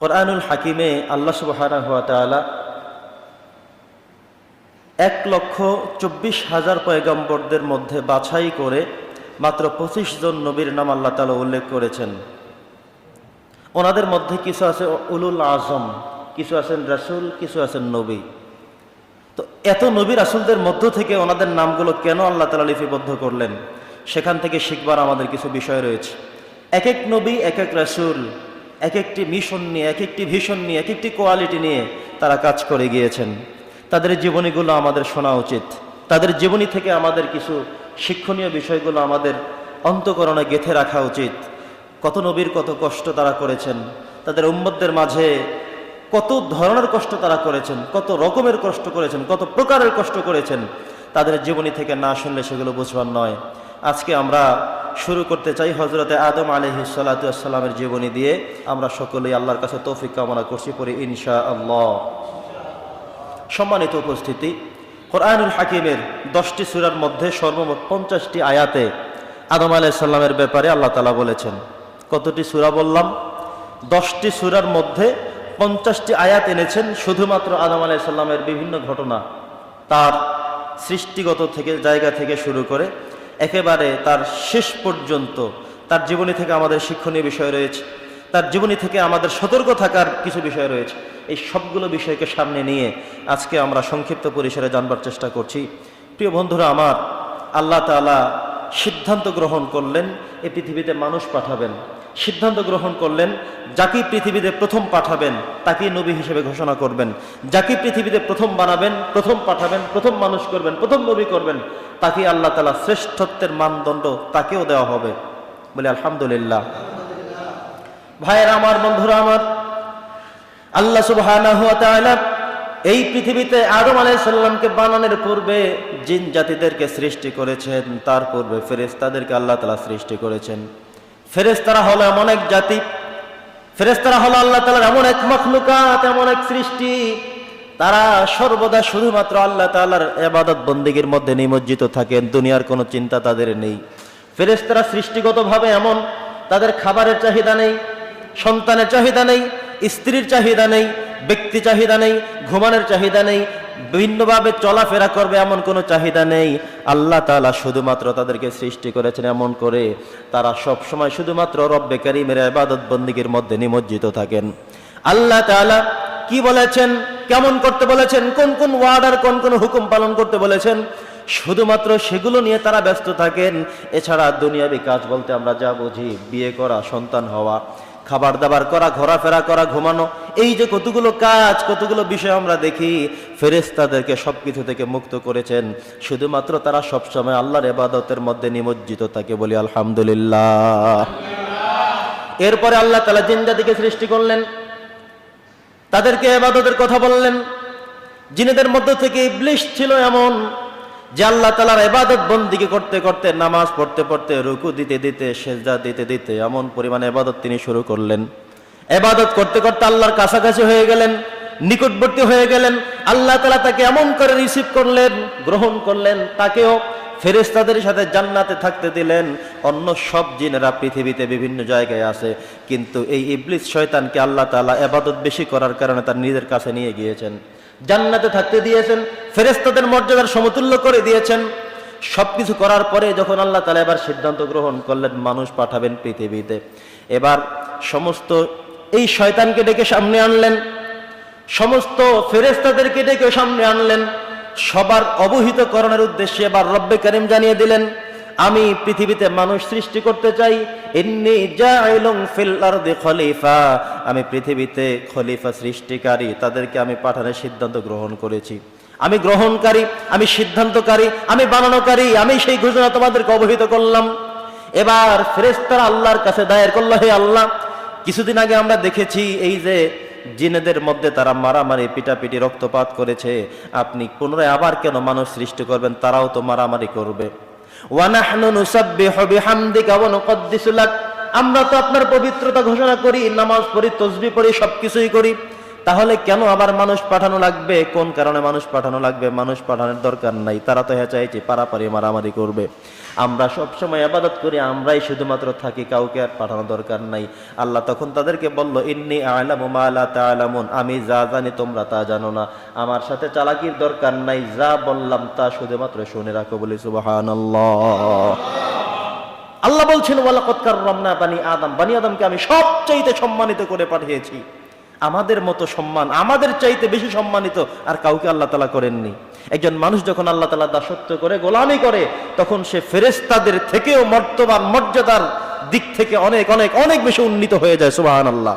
কোরআনুল হাকিমে আল্লাহ সুবহানাহু ওয়া তাআলা এক লক্ষ চব্বিশ হাজার পয়গম্বরদের মধ্যে বাছাই করে মাত্র পঁচিশ জন নবীর নাম আল্লাহ তালা উল্লেখ করেছেন। ওনাদের মধ্যে কিছু আছে উলুল আজম, কিছু আছেন রাসূল, কিছু আছেন নবী। তো এত নবী রাসূলদের মধ্য থেকে ওনাদের নামগুলো কেন আল্লাহ তালা লিপিবদ্ধ করলেন? সেখান থেকে শিখবার আমাদের কিছু বিষয় রয়েছে। এক এক নবী এক এক রাসূল এক একটি মিশন নিয়ে এক একটি ভিশন নিয়ে এক একটি কোয়ালিটি নিয়ে তারা কাজ করে গিয়েছেন। তাদের জীবনীগুলো আমাদের শোনা উচিত। তাদের জীবনী থেকে আমাদের কিছু শিক্ষণীয় বিষয়গুলো আমাদের অন্তকরণে গেথে রাখা উচিত। কত নবীর কত কষ্ট তারা করেছেন। তাদের উম্মতদের মাঝে কত ধরনের কষ্ট তারা করেছেন, কত রকমের কষ্ট করেছেন, কত প্রকারের কষ্ট করেছেন, তাদের জীবনী থেকে না শুনলে সেগুলো বুঝবার নয়। আজকে আমরা শুরু করতে চাই হজরতে আদম আলহি সাল্লাতামের জীবনী দিয়ে। আমরা সকলেই আল্লাহর কাছে তৌফিক কামনা করছি পরে ইনশা আল্লাহ সম্মানিত উপস্থিতি, কোরআনুল হাকিমের দশটি সুরার মধ্যে সর্বমোট পঞ্চাশটি আয়াতে আদম আলাইসাল্লামের ব্যাপারে আল্লাহ তালা বলেছেন। কতটি সুরা বললাম? দশটি সুরার মধ্যে পঞ্চাশটি আয়াত এনেছেন শুধুমাত্র আদম আলাইসাল্লামের বিভিন্ন ঘটনা, তার সৃষ্টিগত থেকে, জায়গা থেকে শুরু করে একেবারে তার শেষ পর্যন্ত তার জীবনী থেকে আমাদের শিক্ষণীয় বিষয় রয়েছে। তার জীবনী থেকে আমাদের সতর্ক থাকার কিছু বিষয় রয়েছে। এই সবগুলো বিষয়কে সামনে নিয়ে আজকে আমরা সংক্ষিপ্ত পরিসরে জানবার চেষ্টা করছি। প্রিয় বন্ধুরা, আমার আল্লাহ তালা সিদ্ধান্ত গ্রহণ করলেন, এই পৃথিবীতে মানুষ পাঠাবেন। সিদ্ধান্ত গ্রহণ করলেন, যাকে পৃথিবীতে প্রথম পাঠাবেন তাকেই নবী হিসেবে ঘোষণা করবেন। যাকে পৃথিবীতে প্রথম বানাবেন, প্রথম পাঠাবেন, প্রথম মানুষ করবেন, প্রথম নবী করবেন, তাকে আল্লাহ তালা শ্রেষ্ঠত্বের মানদণ্ড তাকেও দেওয়া হবে বলে আলহামদুলিল্লাহ। ভাইয়ের আমার, বন্ধুরা আমার, আল্লাহ তাআলা এই পৃথিবীতে আদম আলাইসাল্লামকে বানানোর পূর্বে জিন জাতিদেরকে সৃষ্টি করেছেন, তার পূর্বে ফেরেশতাদেরকে আল্লাহ তালা সৃষ্টি করেছেন। ফেরেশতারা হলো এমন এক জাতি। ফেরেশতারা হলো আল্লাহ তাআলার এমন এক মখলুকাত, এমন এক সৃষ্টি। তারা সর্বদা শুধুমাত্র আল্লাহ তালার এবাদত বন্দেগীর মধ্যে নিমজ্জিত থাকেন, দুনিয়ার কোনো চিন্তা তাদের নেই। ফেরেশতারা সৃষ্টিগতভাবে এমন, তাদের খাবারের চাহিদা নেই, সন্তানের চাহিদা নেই, স্ত্রীর চাহিদা নেই, ব্যক্তি চাহিদা নেই, ঘুমানোর চাহিদা নেই বিভিন্নভাবে চলাফেরা করবে এমন কোনো চাহিদা নেই। আল্লাহ তাআলা শুধুমাত্র তাদেরকে সৃষ্টি করেছেন এমন করে। তারা সব সময় শুধুমাত্র রব্বে কারিমের ইবাদত বন্দিগির মধ্যে নিমজ্জিত থাকেন। আল্লাহ তাআলা কি বলেছেন? কেমন করতে বলেছেন? কোন কোন ওয়ার্ড আর কোন কোন হুকুম পালন করতে বলেছেন? শুধুমাত্র সেগুলো নিয়ে তারা ব্যস্ত থাকেন। এছাড়া দুনিয়াবি কাজ বলতে আমরা যা বুঝি, বিয়ে করা, সন্তান হওয়া। খাবার দাবার করা, ঘোরাফেরা করা, ঘুমানো, এই যে কতগুলো কাজ, কতগুলো বিষয় আমরা দেখি ফেরেস্তাদেরকে সবকিছু থেকে মুক্ত করেছেন। শুধুমাত্র তারা সবসময় আল্লাহর এবাদতের মধ্যে নিমজ্জিত থাকে বলি আলহামদুলিল্লাহ। এরপরে আল্লাহ তালা জিন্দাদিকে সৃষ্টি করলেন। তাদেরকে এবাদতের কথা বললেন। জিনেদের মধ্য থেকে ইবলিশ ছিল এমন যে আল্লাহ তালার এবাদত বন্দিকে করতে করতে নামাজ পড়তে পড়তে রুকু দিতে দিতে, সেজদা দিতে দিতে এমন পরিমাণে এবাদত তিনি শুরু করলেন। এবাদত করতে করতে আল্লাহর কাছাকাছি হয়ে গেলেন, নিকটবর্তী হয়ে গেলেন। আল্লাহ তালা তাকে এমন করে রিসিভ করলেন, গ্রহণ করলেন, তাকেও ফেরেস্তাদের সাথে জান্নাতে থাকতে দিলেন। অন্য সব জিনেরা পৃথিবীতে বিভিন্ন জায়গায় আছে, কিন্তু এই ইবলিস শয়তানকে আল্লাহ তালা এবাদত বেশি করার কারণে তার নিজের কাছে নিয়ে গিয়েছেন। জান্নাতে থাকতে দিয়েছেন ফেরেস্তাদের মর্যাদার সমতুল্য করে দিয়েছেন। সবকিছু করার পরে যখন আল্লাহ তালা এবার সিদ্ধান্ত গ্রহণ করলেন, মানুষ পাঠাবেন পৃথিবীতে। এবার সমস্ত এই শয়তানকে ডেকে সামনে আনলেন, সমস্ত ফেরেস্তাদেরকে ডেকে সামনে আনলেন, সবার অবহিত করণের উদ্দেশ্যে এবার রব্বে করিম জানিয়ে দিলেন আমি পৃথিবীতে মানুষ সৃষ্টি করতে চাই। ইন্নি জাইলুম ফিল খলিফা। আমি পৃথিবীতে খলিফা সৃষ্টিকারী, তাদেরকে আমি পাঠানোর সিদ্ধান্ত গ্রহণ করেছি। আমি গ্রহণকারী, আমি সিদ্ধান্তকারী, আমি বানানোকারী, আমি সেই ঘোষণা তোমাদেরকে অবহিত করলাম। এবার ফেরেস্তারা আল্লাহর কাছে দায়ের করল, হে আল্লাহ, কিছুদিন আগে আমরা দেখেছি এই যে জিনেদের মধ্যে তারা মারামারি, পিটাপিটি, রক্তপাত করেছে। আপনি পুনরায় আবার কেন মানুষ সৃষ্টি করবেন? তারাও তো মারামারি করবে। আমরা তো আপনার পবিত্রতা ঘোষণা করি নামাজ পড়ি তসবি পড়ি সবকিছুই করি। তাহলে কেন আবার মানুষ পাঠানো লাগবে? কোন কারণে মানুষ পাঠানো লাগবে? মানুষ পাঠানোর দরকার নাই। তারা তো হ্যাঁ চাইছে, পারাপারি মারামারি করবে। আমরা সব সময় আবাদত করি, আমরাই শুধুমাত্র থাকি, কাউকে আর পাঠানো দরকার নাই। আল্লাহ তখন তাদেরকে বলল, ইন্নি আলামু মা লা তা'লামুন আমি যা জানি তোমরা তা জানো না। আমার সাথে চালাকির দরকার নাই, যা বললাম তা শুধুমাত্র শুনে রাখো বলি, সুবহানাল্লাহ। আল্লাহ বলছেন ওয়ালাকৎকার রমনা বানি আদম। বানি আদমকে আমি সবচাইতে সম্মানিত করে পাঠিয়েছি। আমাদের মতো সম্মান, আমাদের চাইতে বেশি সম্মানিত আর কাউকে আল্লাহ তালা করেননি। একজন মানুষ যখন আল্লাহ তালা দাসত্ব করে, গোলামি করে, তখন সে ফেরেস্তাদের থেকেও মর্তবান মর্যাদার দিক থেকে অনেক অনেক অনেক বেশি উন্নীত হয়ে যায় সুবাহ আল্লাহ